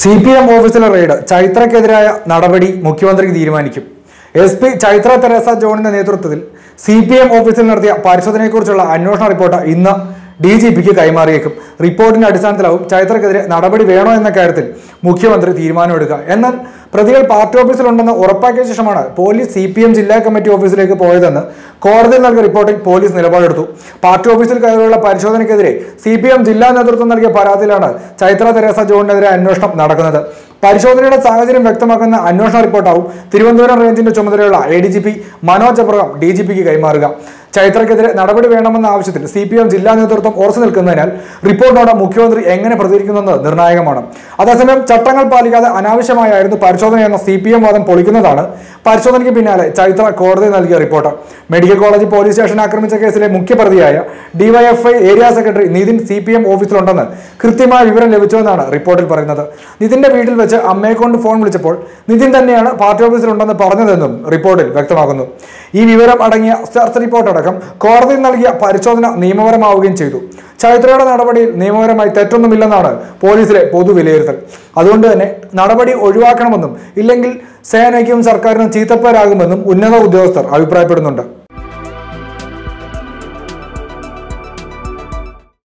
C P M ഓഫീസിലെ raid ചൈത്രക്കെതിരായ നടപടി മുഖ്യമന്ത്രിക്ക് തീരുമാനിക്കും. എസ് പി ചൈത്ര തെരേസ ജോണിന്റെ നേതൃത്വത്തിൽ സി പി എം ഓഫീസിൽ നടത്തിയ പരിശോധനയെക്കുറിച്ചുള്ള അന്വേഷണ റിപ്പോർട്ട് ഇന്ന് ഡി ജി പിക്ക് കൈമാറിയേക്കും. റിപ്പോർട്ടിന്റെ അടിസ്ഥാനത്തിലാവും ചൈത്രക്കെതിരെ നടപടി വേണോ എന്ന കാര്യത്തിൽ മുഖ്യമന്ത്രി തീരുമാനമെടുക്കുക. എന്നാൽ പ്രതികൾ പാർട്ടി ഓഫീസിലുണ്ടെന്ന് ഉറപ്പാക്കിയ ശേഷമാണ് പോലീസ് സി പി എം ജില്ലാ കമ്മിറ്റി ഓഫീസിലേക്ക് പോയതെന്ന് കോടതിയിൽ നൽകിയ റിപ്പോർട്ടിൽ പോലീസ് നിലപാടെടുത്തു. പാർട്ടി ഓഫീസിൽ കയറിയുള്ള പരിശോധനയ്ക്കെതിരെ സി പി എം ജില്ലാ നേതൃത്വം നൽകിയ പരാതിയിലാണ് ചൈത്ര തെരേസ ജോണിനെതിരെ അന്വേഷണം നടക്കുന്നത്. പരിശോധനയുടെ സാഹചര്യം വ്യക്തമാക്കുന്ന അന്വേഷണ റിപ്പോർട്ടാവും തിരുവനന്തപുരം റേഞ്ചിന്റെ ചുമതലയുള്ള A D G P Manoj Abraham D G പിക്ക് കൈമാറുക. ചൈത്രയ്ക്കെതിരെ നടപടി വേണമെന്ന ആവശ്യത്തിൽ സി പി എം ജില്ലാ നേതൃത്വം ഉറച്ചു നിൽക്കുന്നതിനാൽ റിപ്പോർട്ടിനോട് മുഖ്യമന്ത്രി എങ്ങനെ പ്രതികരിക്കുന്നെന്ന് നിർണായകമാണ്. അതേസമയം ചട്ടങ്ങൾ പാലിക്കാതെ അനാവശ്യമായായിരുന്നു പരിശോധന എന്ന സി പി എം വാദം പൊളിക്കുന്നതാണ്. പരിശോധനയ്ക്ക് പിന്നാലെ ചൈത്ര കോടതി നൽകിയ report. Medical college police station ആക്രമിച്ച കേസിലെ മുഖ്യപ്രതിയായ DYFI area secretary Nithin C P M ഓഫീസിലുണ്ടെന്ന് കൃത്യമായ വിവരം ലഭിച്ചുവെന്നാണ് റിപ്പോർട്ടിൽ പറയുന്നത്. നിതിന്റെ വീട്ടിൽ വെച്ച് അമ്മയെ കൊണ്ട് ഫോൺ വിളിച്ചപ്പോൾ നിതിൻ തന്നെയാണ് പാർട്ടി ഓഫീസിലുണ്ടെന്ന് പറഞ്ഞതെന്നും റിപ്പോർട്ടിൽ വ്യക്തമാക്കുന്നു ഈ വിവരം അടങ്ങിയ സെർച്ച് റിപ്പോർട്ട് അടക്കം കോടതിയിൽ നൽകിയ പരിശോധന നിയമപരമാവുകയും ചെയ്തു. ചൈത്രയുടെ നടപടിയിൽ നിയമപരമായി തെറ്റൊന്നുമില്ലെന്നാണ് പോലീസിലെ പൊതു വിലയിരുത്തൽ അതുകൊണ്ട് തന്നെ നടപടി ഒഴിവാക്കണമെന്നും ഇല്ലെങ്കിൽ സേനയ്ക്കും സർക്കാരിനും ചീത്തപ്പേരാകുമെന്നും ഉന്നത ഉദ്യോഗസ്ഥർ അഭിപ്രായപ്പെടുന്നുണ്ട്.